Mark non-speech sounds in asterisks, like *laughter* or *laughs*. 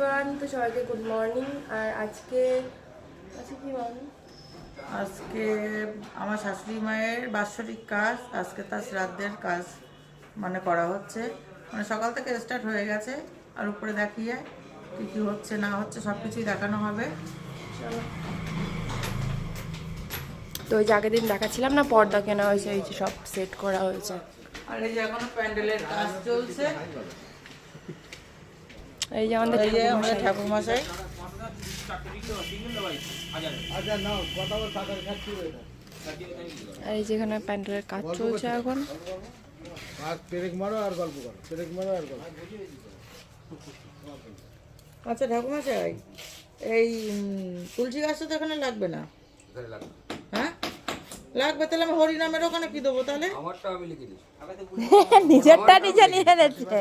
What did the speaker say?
Everyone তো সবাইকে good morning আর আজকে আজকে কি মর্নিং আজকে আমার শাশুড়ি মায়ের বাৎসরিক কাজ আজকে তার শ্রাদ্ধের কাজ মানে করা হচ্ছে। মানে সকাল থেকে স্টার্ট হয়ে গেছে আর উপরে দেখিয়ে কী কী হচ্ছে না হচ্ছে সব কিছুই দেখানো হবে। তো ওই যে আগের দিন দেখাচ্ছিলাম না পর্দা কেনা হয়েছে এই যে সব সেট করা হয়েছে। আর এই যে এখনও প্যান্ডেলের কাজ চলছে। এই যে আমাদের এই যে আমাদের ঠাকুর মশাই আর এই যে এখানে প্যান্ডেলের কাজ চলছে এখন। আর আর গল্প করো মারো আর গল্প আচ্ছা ঠাকুর মশাই এই তুলসী গাছটা তো এখানে লাগবে না? হ্যাঁ? লাগবে তাহলে আমি হরিনামের ওখানে কি দেবো তাহলে? আমারটা আমি লিখে দিই *laughs* নিজেরটা নিজে নিয়ে নিচ্ছে